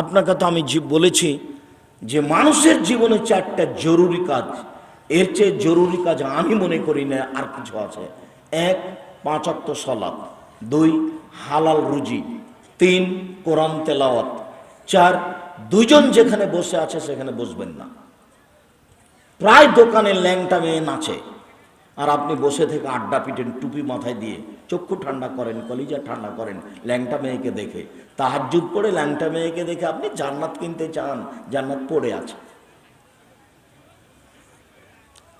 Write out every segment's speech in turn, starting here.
আপনাকে তো আমি বলেছি যে মানুষের জীবনে চারটা জরুরি কাজ। এর চেয়ে জরুরি কাজ আমি মনে করি না, আর কিছু আছে। এক পাঁচাত্ত সলাপ দুই, হালাল রুজি। তিন, কোরআন তেলাওয়াত। চার দুজন যেখানে বসে আছে সেখানে বসবেন না। প্রায় দোকানে ল্যাংটা মেয়ে নাচে। আর আপনি বসে থেকে আড্ডা পিটেন, টুপি মাথায় দিয়ে। চক্ষু ঠান্ডা করেন, কলিজা ঠান্ডা করেন, ল্যাংটা মেয়েকে দেখে। তাহাজুদ পড়ে ল্যাংটা মেয়েকে দেখে আপনি জান্নাত কিনতে চান, জান্নাত পড়ে আছে।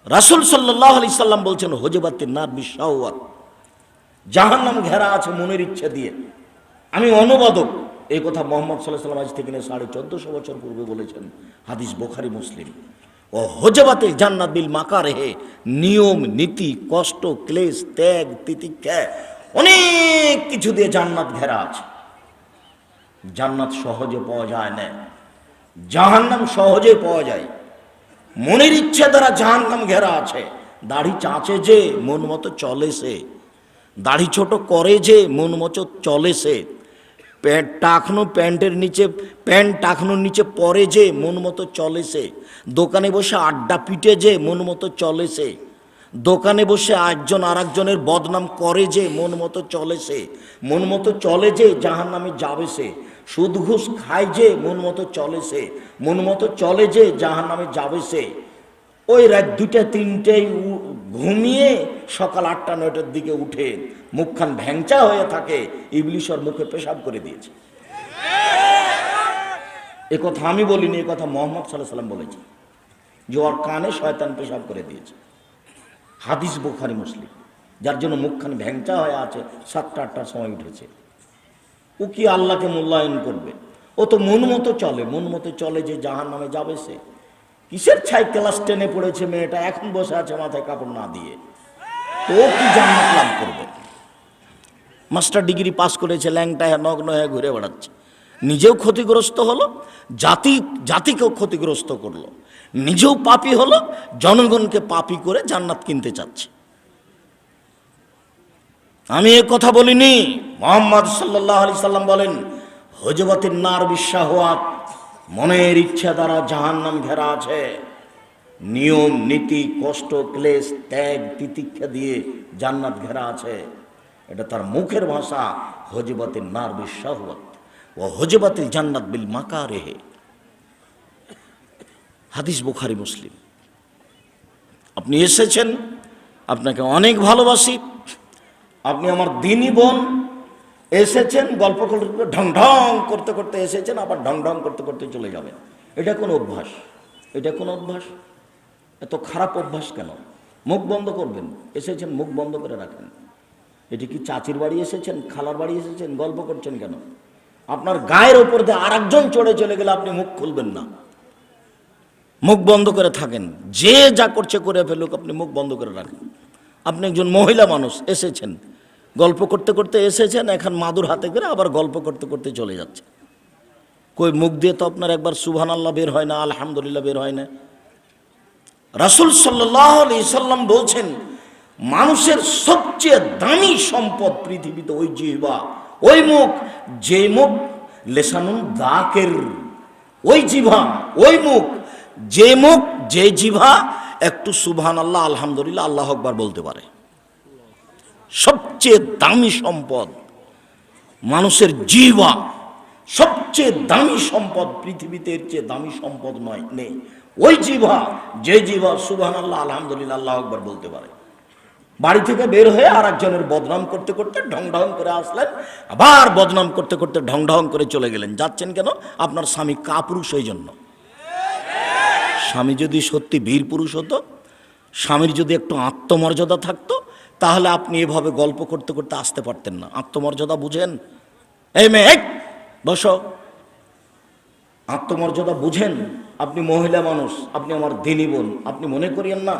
রাসুল সাল্লাহ আলি সাল্লাম বলছেন হজবাতির নার বিশ্বাওয়াত জাহান্নাম ঘেরা আছে মনের ইচ্ছা দিয়ে। আমি অনুবাদক, এই কথা মোহাম্মদ সাল্লাহ সাল্লাম আজ থেকে সাড়ে চোদ্দশো বছর পূর্বে বলেছেন, হাদিস বোখারি, মুসলিম। ও হজবাতে জান্নাত বিল মাকা রেহে নিয়ম, নীতি, কষ্ট, ক্লেশ, ত্যাগ, তিতিক্ষা, অনেক কিছু দিয়ে জান্নাত ঘেরা আছে। জান্নাত সহজে পাওয়া যায় না। জাহান্নাম সহজে পাওয়া যায়। মনের ইচ্ছে দ্বারা জাহান্নাম ঘেরা আছে। দাড়ি চাঁচে যে, মন মতো চলে সে। দাড়ি ছোট করে যে, মন মতো চলে সে। প্যান্ট টাকনো প্যান্টের নিচে, প্যান্ট টাকনোর নিচে পরে যে, মন মতো চলে সে। দোকানে বসে আড্ডা পিটে যে, মন মতো চলে সে। দোকানে বসে একজন আর একজনের বদনাম করে যে, মন মতো চলে সে। মন মতো চলে যে জাহান নামে যাবে সে। সুদ ঘুষ খায় যে, মন মতো চলে সে। মন মতো চলে যে জাহান নামে যাবে সে। ওই রাত দুটা তিনটেই ঘুমিয়ে সকাল আটটা, নয়টার দিকে উঠে মুখখান ভ্যাংচা হয়ে থাকে, ইবলিশর মুখে পেশাব করে দিয়েছে। এ কথা আমি বলিনি, এ কথা মোহাম্মদ সাল্লাহ সাল্লাম বলেছে যে ওর কানে শয়তান পেশাব করে দিয়েছে। হাদিস বুখারি, মুসলিম। যার জন্য মুখখান ভ্যাংচা হয়ে আছে, সাতটা, আটটার সময় উঠেছে। ও কি আল্লাহকে মূল্যায়ন করবে? ও তো মন মতো চলে, মন মতো চলে যে জাহান নামে যাবে সে। কিসের ছাই ক্লাস টেনে পড়েছে মেয়েটা? এখন বসে আছে মাথায় কাপড় না দিয়ে। ও কি জান্নাত লাভ করবে? মাস্টার ডিগ্রি পাস করেছে ল্যাংটায় নগ্ন হয়ে ঘুরে বেড়াচ্ছে। নিজেও ক্ষতিগ্রস্ত হলো, জাতি, জাতিকেও ক্ষতিগ্রস্ত করল। নিজেও পাপি হলো, জনগণকে পাপি করে জান্নাত কিনতে চাচ্ছে। আমি এ কথা বলিনি, মোহাম্মদ সাল্লাহ আলি সাল্লাম বলেন হজবতের নার বিশ্বাহাত মনের ইচ্ছা দ্বারা জাহান্নাম ঘেরা আছে। নিয়ম, নীতি, কষ্ট, ক্লেশ, ত্যাগ, তিতিক্ষা দিয়ে জান্নাত ঘেরা আছে। এটা তার মুখের ভাষা হজবতের নার বিশ্বাহাত ও হজবতের জান্নাত বিল মাকা রেহে হাদিস বুখারি, মুসলিম। আপনি এসেছেন, আপনাকে অনেক ভালোবাসি। আপনি আমার দিনই বোন, এসেছেন, গল্প ঢং ঢং করতে করতে এসেছেন, আবার ঢং ঢং করতে করতে চলে যাবেন। এটা কোন অভ্যাস? এটা কোন অভ্যাস? এত খারাপ অভ্যাস কেন? মুখ বন্ধ করবেন, এসেছেন, মুখ বন্ধ করে রাখেন। এটি কি চাচির বাড়ি এসেছেন? খালার বাড়ি এসেছেন? গল্প করছেন কেন? আপনার গায়ের ওপর দিয়ে আরেকজন চড়ে চলে গেলে আপনি মুখ খুলবেন না। মুখ বন্ধ করে থাকেন। যে যা করছে করে ফেলুক, আপনি মুখ বন্ধ করে রাখেন। আপনি একজন মহিলা মানুষ, এসেছেন। গল্প করতে করতে এসেছেন, এখন মাদুর হাতে করে আবার গল্প করতে করতে চলে যাচ্ছে। কই, মুখ দিয়ে তো আপনার একবার সুবহান আল্লাহ বের হয় না, আলহামদুলিল্লাহ বের হয় না। রাসুল সাল্লাহ সাল্লাম বলছেন মানুষের সবচেয়ে দামি সম্পদ পৃথিবীতে ওই জিহ্বা ওই মুখ যে মুখ, লেসানুন দাকের। ওই জিভা ওই মুখ যে মুখ যে জিভা একটু সুবহান আল্লাহ আলহামদুলিল্লাহ, আল্লাহ আকবার বলতে পারে। সবচেয়ে দামি সম্পদ মানুষের জিহ্বা সবচেয়ে দামি সম্পদ পৃথিবীতে এর চেয়ে দামি সম্পদ নয়, নেই। ওই জিভা যে জিভা সুবহান আল্লাহ আলহামদুলিল্লাহ, আল্লাহ আকবার বলতে পারে। বাড়ি থেকে বের হয়ে আর একজনের বদনাম করতে করতে ঢং ঢং করে আসলেন। আবার বদনাম করতে করতে ঢং ঢং করে চলে গেলেন। যাচ্ছেন কেন? আপনার স্বামী কাপুরুষ এই জন্য। স্বামী যদি সত্যি বীর পুরুষ হতো, স্বামীর যদি একটু আত্মমর্যাদা থাকতো, তাহলে আপনি এভাবে গল্প করতে করতে আসতে পারতেন না। আত্মমর্যাদা বুঝেন? এই মেয়ে, বসো। আত্মমর্যাদা বুঝেন? আপনি মহিলা মানুষ, আপনি আমার দিনী বোন। আপনি মনে করিয়েন না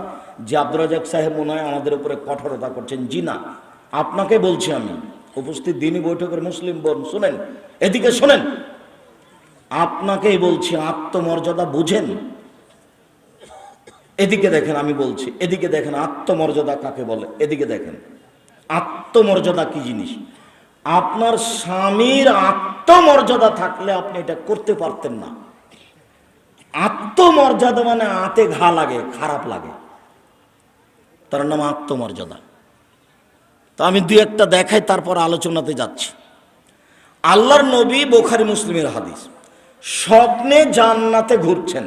যে আব্দুল রাজাক সাহেব মনে হয় আমাদের উপরে কঠোরতা করছেন। জি না, আপনাকে বলছি আমি, উপস্থিত দিনী বৈঠকের মুসলিম বোন, শুনেন, এদিকে শোনেন, আপনাকেই বলছি, আত্মমর্যাদা বুঝেন। এদিকে দেখেন, আমি বলছি, এদিকে দেখেন, আত্মমর্যাদা কাকে বলে? এদিকে দেখেন, আত্মমর্যাদা কি জিনিস? আপনার স্বামীর আত্মমর্যাদা থাকলে আপনি এটা করতে পারতেন না। আত্মমর্যাদা মানে আতে ঘা লাগে, খারাপ লাগে। তার নাম আত্মমর্যাদা। তো আমি দুই একটা দেখাই, তারপর আলোচনাতে যাচ্ছি। আল্লাহর নবী বোখারি মুসলিমের হাদিস, স্বপ্নে জান্নাতে ঘুরছেন।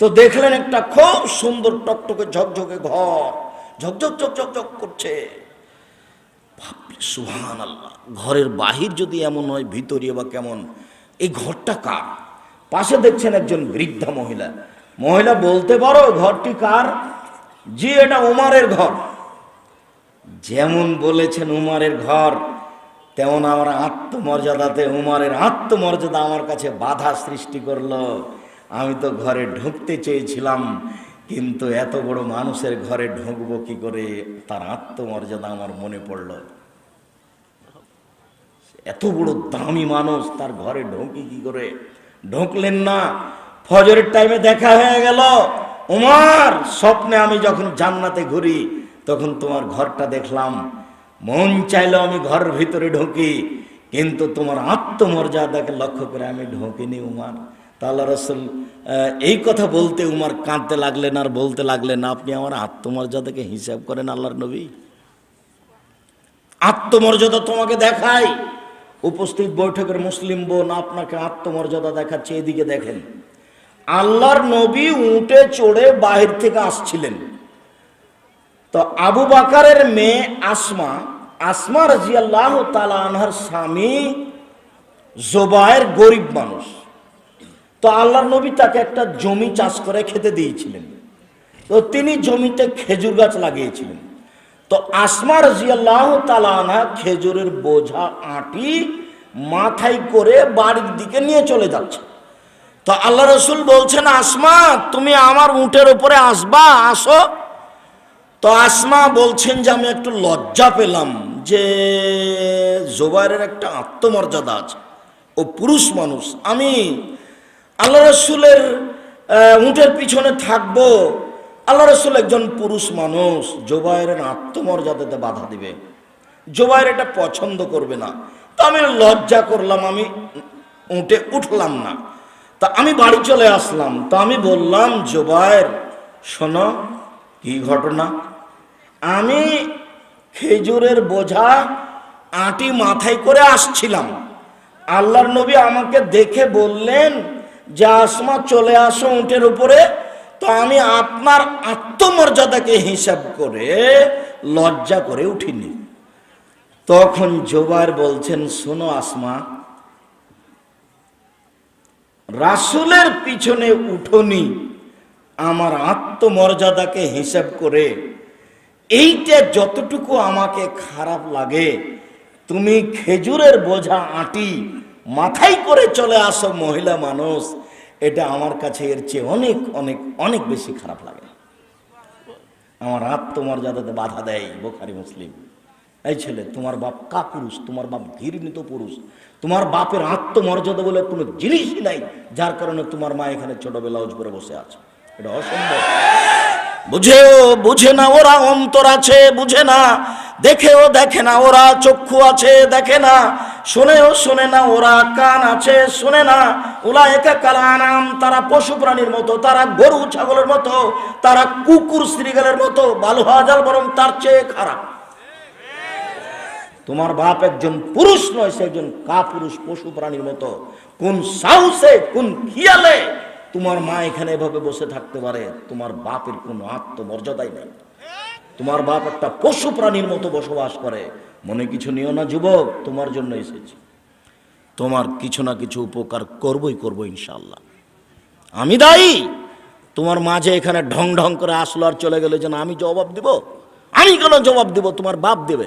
তো দেখলেন একটা খুব সুন্দর টকটকে ঝকঝকে ঘর, ঝকঝক ঝকঝক ঝক করছে। সুহান আল্লাহ ঘরের বাহির যদি এমন হয় ভিতরিয়ে বা কেমন, এই ঘরটা কার? পাশে দেখছেন একজন বৃদ্ধা মহিলা। মহিলা বলতে পারো, ঘরটি কার? জি এটা উমারের ঘর। যেমন বলেছেন উমারের ঘর, তেমন আমার আত্মমর্যাদাতে উমারের আত্মমর্যাদা আমার কাছে বাধা সৃষ্টি করল। আমি তো ঘরে ঢুকতে চেয়েছিলাম, কিন্তু এত বড় মানুষের ঘরে ঢুকবো কি করে? তার আত্মমর্যাদা আমার মনে পড়ল। এত বড় দামি মানুষ তার ঘরে ঢুকি কি করে? ঢুকলেন না। ফজরের টাইমে দেখা হয়ে গেল। উমার, স্বপ্নে আমি যখন জান্নাতে ঘুরি, তখন তোমার ঘরটা দেখলাম। মন চাইলো আমি ঘরের ভিতরে ঢুকি, কিন্তু তোমার আত্মমর্যাদাকে লক্ষ্য করে আমি ঢুকিনি উমার। তাহলে রসুল এই কথা বলতে উমার কাঁদতে লাগলেন আর বলতে লাগলেন আপনি আমার আত্মমর্যাদাকে হিসাব করেন আল্লাহর নবী। আত্মমর্যাদা তোমাকে দেখায়। উপস্থিত বৈঠকের মুসলিম বোন, আপনাকে আত্মমর্যাদা দেখাচ্ছে, এদিকে দেখেন। আল্লাহর নবী উঠে চড়ে বাহির থেকে আসছিলেন। তো আবু বাকারের মেয়ে আসমা আসমা রাজিয়াল্লাহ তালা আনহার স্বামী জোবায়ের গরিব মানুষ। তো আল্লাহর নবী তাকে একটা জমি চাষ করে খেতে দিয়েছিলেন। তো তিনি জমিতে খেজুর গাছ লাগিয়েছিলেন। তো আসমা রাজিয়াল্লাহ তালানা খেজুরের বোঝা আটি মাথায় করে বাড়ির দিকে নিয়ে চলে যাচ্ছে। তো আল্লাহ রসুল বলছেন, আসমা, তুমি আমার উটের উপরে আসবা, আসো। তো আসমা বলছেন যে, আমি একটু লজ্জা পেলাম যে জোবাইরের একটা আত্মমর্যাদা আছে। ও পুরুষ মানুষ, আমি আল্লাহ রসুলের উটের পিছনে থাকব। আল্লাহ রসুল একজন পুরুষ মানুষ, জোবাইরের আত্মমর্যাদাতে বাধা দিবে। জোবাইর এটা পছন্দ করবে না। তো আমি লজ্জা করলাম, আমি উঠে উঠলাম না। তা আমি বাড়ি চলে আসলাম। তো আমি বললাম জোবাইর শোনো, কি ঘটনা? আমি খেজুরের বোঝা আটি মাথায় করে আসছিলাম। আল্লাহর নবী আমাকে দেখে বললেন, যে আসমা, চলে আসো উটের উপরে। তো আমি আপনার আত্মমর্যাদাকে হিসাব করে লজ্জা করে উঠিনি। তখন জোবার বলছেন, শোনো আসমা রাসুলের পিছনে উঠনি, আমার আত্মমর্যাদাকে হিসাব করে। এইটা যতটুকু আমাকে খারাপ লাগে, তুমি খেজুরের বোঝা আটি মাথায় করে চলে আসো, মহিলা মানুষ। এটা আমার কাছে এর চেয়ে অনেক অনেক অনেক বেশি খারাপ লাগে। আমার আত্মমর্যাদাতে বাধা দেয় বোখারি মুসলিম। এই ছেলে, তোমার বাপ কা পুরুষ? তোমার বাপ ঘৃণিত পুরুষ। তোমার বাপের আত্মমর্যাদা বলে কোনো জিনিসই নাই, যার কারণে তোমার মা এখানে ছোট ব্লাউজ পরে বসে আছে। এটা অসম্ভব। বুঝেও বুঝে না, ওরা অন্তর আছে, বুঝে না। দেখেও দেখে না, ওরা চক্ষু আছে, দেখে না। শুনেও শুনে না, ওরা কান আছে, শুনে না। ওলা একা কালানাম, তারা পশু প্রাণীর মতো, তারা গরু, ছাগলের মতো, তারা কুকুর, শ্রীগালের মতো বালু হাজাল বরং তার চেয়ে খারাপ। তোমার বাপ একজন পুরুষ নয়, সে একজন কাপুরুষ পশু প্রাণীর মতো। কোন সাহসে, কোন খিয়ালে তোমার মা এখানে এভাবে বসে থাকতে পারে? তোমার বাপের কোনো আত্মমর্যাদাই নেই। তোমার বাপ একটা পশু প্রাণীর মতো বসবাস করে। মনে কিছু নিও না যুবক, তোমার জন্য এসেছি। তোমার কিছু না কিছু উপকার করবই করব ইনশাল্লাহ আমি দায়ী। তোমার মাঝে এখানে ঢং ঢং করে আসলো আর চলে গেলে যেন আমি জবাব দিব? আমি কেন জবাব দিব? তোমার বাপ দেবে।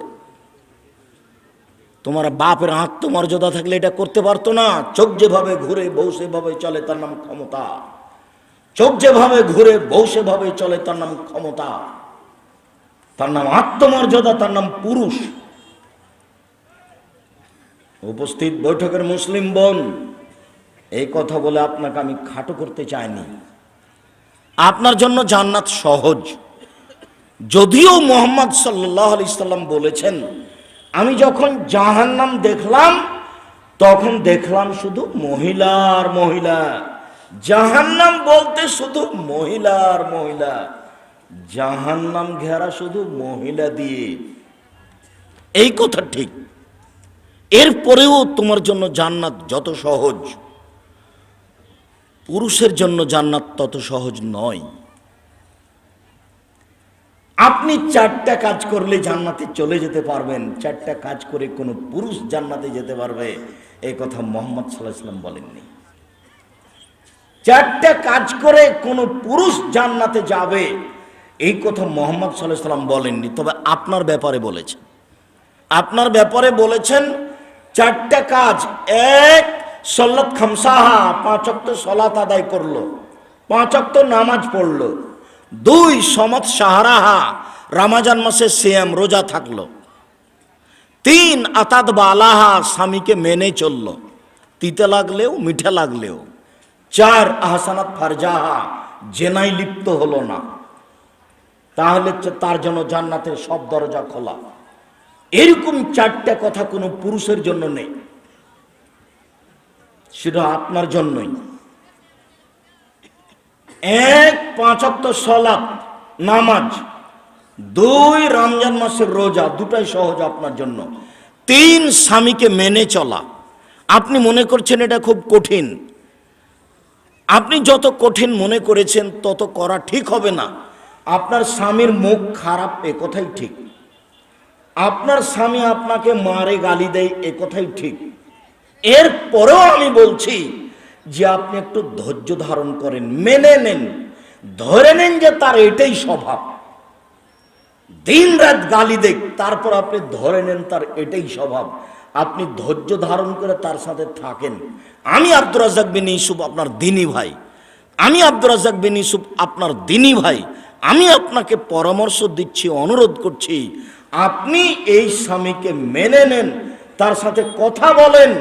তোমার বাপের আত্মমর্যাদা থাকলে এটা করতে পারতো না। চোখ যেভাবে ঘুরে বউ চলে, তার নাম ক্ষমতা। চোখ যেভাবে ঘুরে বউ সেভাবে চলে, তার নাম ক্ষমতা। তার নাম আত্মমর্যাদা, তার নাম পুরুষ। উপস্থিত বৈঠকের মুসলিম বোন, এই কথা বলে আপনাকে আমি খাটো করতে চাইনি। আপনার জন্য জান্নাত সহজ। যদিও মোহাম্মদ সাল্লাহ আলি সাল্লাম বলেছেন আমি যখন জাহান্নাম দেখলাম, তখন দেখলাম শুধু মহিলার মহিলা। জাহান্নাম বলতে শুধু মহিলার মহিলা। জাহান্নাম ঘেরা শুধু মহিলা দিয়ে। এই কথা ঠিক। এরপরেও তোমার জন্য জান্নাত যত সহজ। পুরুষের জন্য জান্নাত তত সহজ নয়। আপনি চারটা কাজ করলে জান্নাতে চলে যেতে পারবেন। চারটা কাজ করে কোনো পুরুষ জান্নাতে যেতে পারবে। এই কথা মোহাম্মদ সাল্লাহ বলেননি। চারটা কাজ করে কোনো পুরুষ জান্নাতে যাবে, এই কথা মোহাম্মদ সাল্লাহ সাল্লাম বলেননি। তবে আপনার ব্যাপারে বলেছেন। আপনার ব্যাপারে বলেছেন, চারটা কাজ, এক, সল্লত খামসাহা পাঁচক্ত সলাত আদায় করল পাঁচক্ত নামাজ পড়ল দুই সমত সাহারাহা, রামাজান মাসে সিয়াম রোজা থাকল। তিন আতাদ বালাহা স্বামীকে মেনে চলল। তিতে লাগলেও, মিঠে লাগলেও। চার আহসানাত ফারজাহা, জেনাই লিপ্ত হলো না। তাহলে তার জন্য জান্নাতের সব দরজা খোলা। এরকম চারটা কথা কোনো পুরুষের জন্য নেই। সেটা আপনার জন্যই। এক পাঁচাত্ত সলাপ, নামাজ। দুই রমজান মাসের রোজা, দুটাই সহজ আপনার জন্য। তিন স্বামীকে মেনে চলা। আপনি মনে করছেন এটা খুব কঠিন। আপনি যত কঠিন মনে করেছেন, তত করা ঠিক হবে না। আপনার স্বামীর মুখ খারাপ, এ কথাই ঠিক। আপনার স্বামী আপনাকে মারে, গালি দেয়, এ কথাই ঠিক। এরপরেও আমি বলছি যে আপনি একটু ধৈর্য ধারণ করেন, মেনে নেন, ধরে নেন যে তার এটাই স্বভাব। দিন রাত গালি দেখ, তারপর আপনি ধরে নেন তার এটাই স্বভাব। আপনি ধৈর্য ধারণ করে তার সাথে থাকেন। আমি আব্দুর রাজাক বিন ইসুফ আপনার দিনী ভাই। আমি আব্দুর রাজাক বিন ইসুফ আপনার দিনী ভাই। আমি আপনাকে পরামর্শ দিচ্ছি, অনুরোধ করছি। আপনি এই স্বামীকে মেনে নেন, তার সাথে কথা বলেন,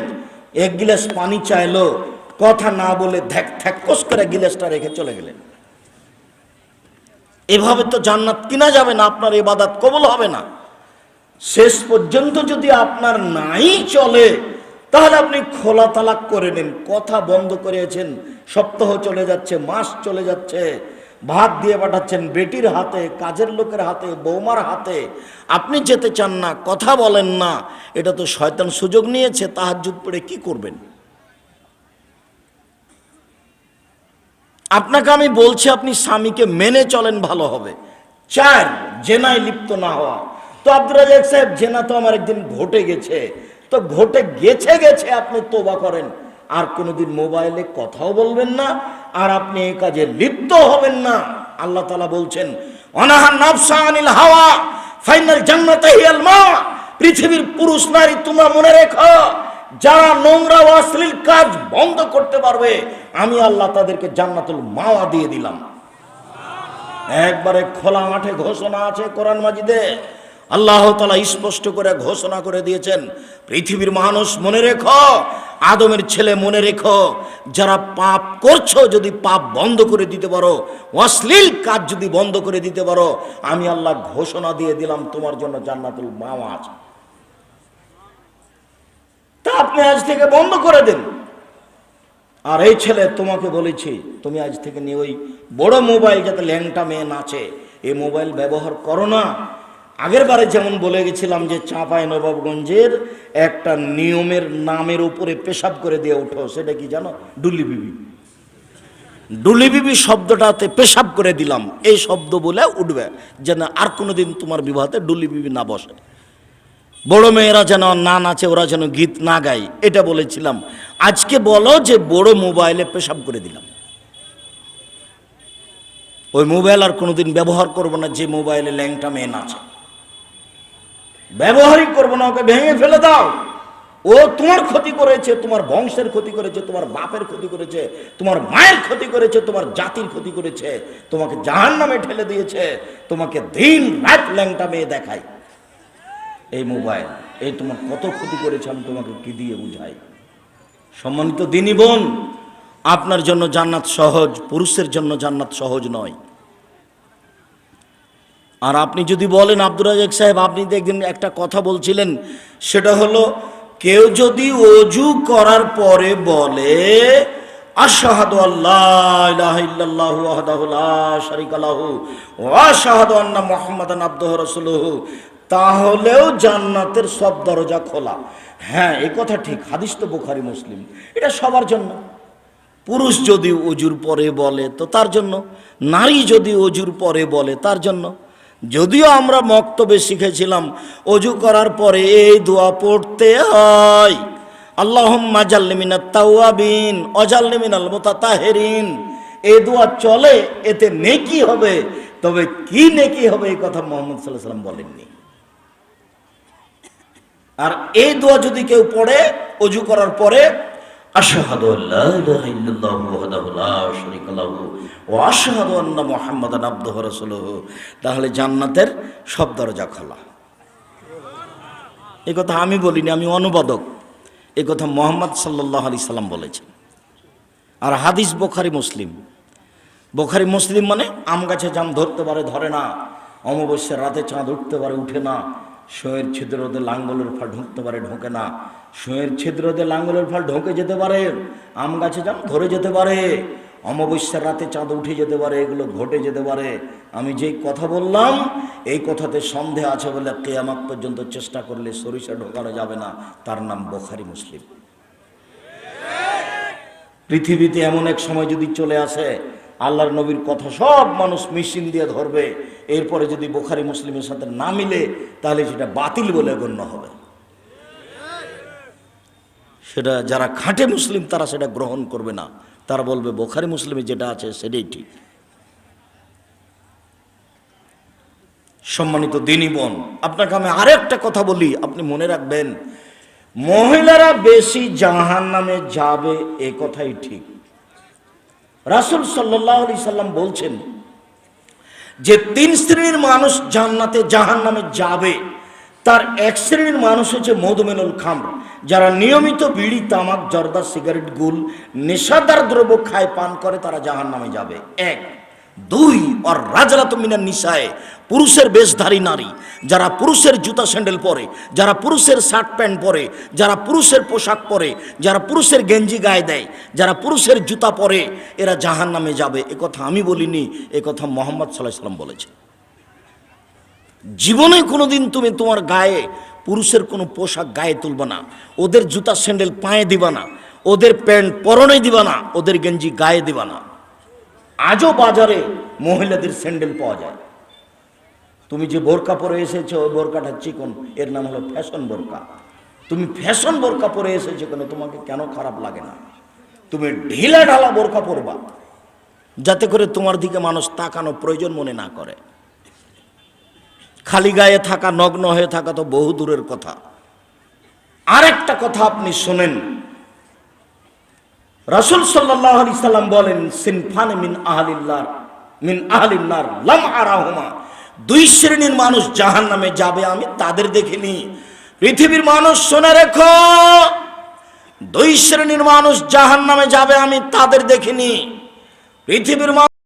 এক গিলাস পানি চাইলো কথা না বলে ধ্যাক থ্যাকস করে গিলাসটা রেখে চলে গেলেন। এভাবে তো জান্নাত কিনা যাবে না, আপনার এবাদাত কবল হবে না। শেষ পর্যন্ত যদি আপনার নাই চলে, তাহলে আপনি খোলা তালাক করে নিন, কথা বন্ধ করেছেন, সপ্তাহ চলে যাচ্ছে, মাস চলে যাচ্ছে, ভাত দিয়ে পাঠাচ্ছেন, বেটির হাতে, কাজের লোকের হাতে, বৌমার হাতে, আপনি যেতে চান না, কথা বলেন না, এটা তো শয়তান সুযোগ নিয়েছে তাহাজুদ পড়ে কি করবেন? আপনাকে আমি বলছি, আপনি স্বামীকে মেনে চলেন, ভালো হবে। চার, জেনায় লিপ্ত না হওয়া। তো আব্দুল রাজাক সাহেব, জেনা তো আমার একদিন ঘটে গেছে। তো ঘটে গেছে গেছে, আপনি তোবা করেন। আর কোনোদিন মোবাইলে কথাও বলবেন না, আর আপনি এই কাজে লিপ্ত হবেন না। আল্লাহ তালা বলছেন, অনাহা নাফসা আনিল হাওয়া, ফাইনাল জান্নাতে মা। পৃথিবীর পুরুষ নারী, তোমরা মনে রেখো যারা নোংরা ও অশ্লীল কাজ বন্ধ করতে পারবে, আমি আল্লাহ তাদেরকে জান্নাতুল মাওয়া দিয়ে দিলাম। একবারে খোলা মাঠে ঘোষণা আছে কোরআন মাজিদে। আল্লাহ তালা স্পষ্ট করে ঘোষণা করে দিয়েছেন, পৃথিবীর মানুষ মনে রেখো, আদমের ছেলে মনে রেখো, যারা পাপ করছ যদি পাপ বন্ধ করে দিতে পারো, অশ্লীল কাজ যদি বন্ধ করে দিতে পারো, আমি আল্লাহ ঘোষণা দিয়ে দিলাম, তোমার জন্য জান্নাতুল মাওয়া আছে। তা আপনি আজ থেকে বন্ধ করে দেন। আর এই ছেলে তোমাকে বলেছি, তুমি আজ থেকে নিয়ে ওই বড় মোবাইল যাতে ল্যাংটা মেয়ে নাচে, এই মোবাইল ব্যবহার করো না। আগের বারে যেমন বলে গেছিলাম যে চাঁপাই নবাবগঞ্জের একটা নিয়মের নামের উপরে পেশাব করে দিয়ে উঠো সেটা কি জানো? ডুলি বিবি। ডুলি বিবি শব্দটাতে পেশাব করে দিলাম, এই শব্দ বলে উঠবে, যেন আর কোনোদিন তোমার বিবাহতে ডুলি বিবি না বসে। বড় মেয়েরা যেন না নাচে ওরা যেন গীত না গায়, এটা বলেছিলাম। আজকে বলো যে বড় মোবাইলে পেশাব করে দিলাম। ওই মোবাইল আর কোনোদিন ব্যবহার করব না, যে মোবাইলে ল্যাংটা মেয়ে নাচে। ব্যবহারই করব না, ওকে ভেঙে ফেলে দাও। ও তোমার ক্ষতি করেছে, তোমার বংশের ক্ষতি করেছে, তোমার বাপের ক্ষতি করেছে, তোমার মায়ের ক্ষতি করেছে, তোমার জাতির ক্ষতি করেছে, তোমাকে জাহান নামে ঠেলে দিয়েছে, তোমাকে দিন রাত ল্যাংটা মেয়ে দেখায়। এই মোবাইল, এই তোমার কত ক্ষতি করেছে আমি তোমাকে কি দিয়ে বুঝাই? সম্মানিত দিনী বোন, আপনার জন্য জান্নাত সহজ, পুরুষের জন্য জান্নাত সহজ নয়। আর আপনি যদি বলেন, আব্দুর রাজাক সাহেব, আপনি দেখবেন একটা কথা বলছিলেন, সেটা হলো, কেউ যদি অজু করার পরে বলে, আশাহাদু আল্লাহ ইল্লাল্লাহু লা তাহলেও জান্নাতের সব দরজা খোলা। হ্যাঁ এই কথা ঠিক, হাদিস তো বুখারী, মুসলিম। এটা সবার জন্য। পুরুষ যদি অজুর পরে বলে, তো তার জন্য। নারী যদি অজুর পরে বলে, তার জন্য। যদিও আমরা মক্তবে শিখেছিলাম অজু করার পরে এই দোয়া পড়তে হয়। আল্লাহম্মা জাল্লিমিনা তাওয়াবিন অজাল্লিমিনাল মোতাতাহেরিন। এই দোয়া চলে, এতে নেকি হবে। তবে কি নেকি হবে এই কথা মোহাম্মদ সাল্লাহ সাল্লাম বলেননি। আর এই দোয়া যদি কেউ পড়ে, অজু করার পরে তাহলে জান্নাতের সব দরজা খোলা। এই কথা আমি বলিনি, আমি অনুবাদক। এই কথা মোহাম্মদ সাল্লাল্লাহু আলাইহি সাল্লাম বলেছেন। আর হাদিস বোখারি মুসলিম। বোখারি মুসলিম মানে আম গাছে জাম ধরতে পারে, ধরে না। অমাবস্যার রাতে চাঁদ উঠতে পারে, উঠে না। শোয়ের ছিদ্রতে লাঙ্গলের ফল ঢুকতে পারে, ঢোকে না। শোয়ের ছিদ্রতে লাঙ্গলের ফল ঢোকে যেতে পারে, আম গাছে জাম ধরে যেতে পারে, অমাবস্যার রাতে চাঁদ উঠে যেতে পারে, এগুলো ঘটে যেতে পারে। আমি যেই কথা বললাম, এই কথাতে সন্দেহ আছে বলে কেয়ামাত পর্যন্ত চেষ্টা করলে সরিষা ঢোকানো যাবে না। তার নাম বোখারি মুসলিম। পৃথিবীতে এমন এক সময় যদি চলে আসে আল্লাহর নবীর কথা সব মানুষ মেশিন দিয়ে ধরবে। এরপরে যদি বোখারি মুসলিমের সাথে না মিলে, তাহলে সেটা বাতিল বলে গণ্য হবে। সেটা যারা খাঁটে মুসলিম, তারা সেটা গ্রহণ করবে না। তারা বলবে, বোখারি মুসলিমে যেটা আছে, সেটাই ঠিক। সম্মানিত দিনী বোন, আপনাকে আমি আরেকটা কথা বলি, আপনি মনে রাখবেন, মহিলারা বেশি জাহান নামে যাবে, এ কথাই ঠিক। রাসুল সাল্লাহ আলি সাল্লাম বলছেন যে তিন শ্রেণির মানুষ জান্নাতে জাহান নামে যাবে, তার এক শ্রেণির মানুষ হচ্ছে মধুমেনুল খাম যারা নিয়মিত বিড়ি, তামাক, জর্দা, সিগারেট, গুল, নেশাদার দ্রব্য খায়, পান করে, তারা জাহান নামে যাবে। এক। দুই, আর রাজরাত মিনার নিশায় পুরুষের বেশধারী নারী, যারা পুরুষের জুতা স্যান্ডেল পরে, যারা পুরুষের শার্ট প্যান্ট পরে, যারা পুরুষের পোশাক পরে, যারা পুরুষের গেঞ্জি গায়ে দেয়, যারা পুরুষের জুতা পরে, এরা জাহান নামে যাবে। এ কথা আমি বলিনি, এ কথা মোহাম্মদ সাল্লাহ সাল্লাম বলেছে জীবনে কোনোদিন তুমি তোমার গায়ে, পুরুষের কোনো পোশাক গায়ে তুলবা না। ওদের জুতা স্যান্ডেল পায়ে দিবা না। ওদের প্যান্ট পরনে দিবা না। ওদের গেঞ্জি গায়ে দিবা না। আজও বাজারে মহিলাদের স্যান্ডেল পাওয়া যায়। তুমি যে বোরকা পরে এসেছ, ওই বোরকাটা চিকন, এর নাম হলো ফ্যাশন বোরকা। তুমি ফ্যাশন বোরকা পরে এসেছ কেন? তোমাকে কেন খারাপ লাগে না? তুমি ঢিলা ঢালা বোরকা পরবা, যাতে করে তোমার দিকে মানুষ তাকানো প্রয়োজন মনে না করে। খালি গায়ে থাকা, নগ্ন হয়ে থাকা তো বহু দূরের কথা। আরেকটা কথা আপনি শোনেন। রাসুল সাল্লাম বলেন, সিনফান মিন আহলিল্লার মিন আহলিল্লার লাম আরাহমা। দুই শ্রেণির মানুষ জাহান নামে যাবে, আমি তাদের দেখিনি। পৃথিবীর মানুষ শুনে রেখো, দুই শ্রেণির মানুষ জাহান নামে যাবে, আমি তাদের দেখিনি। পৃথিবীর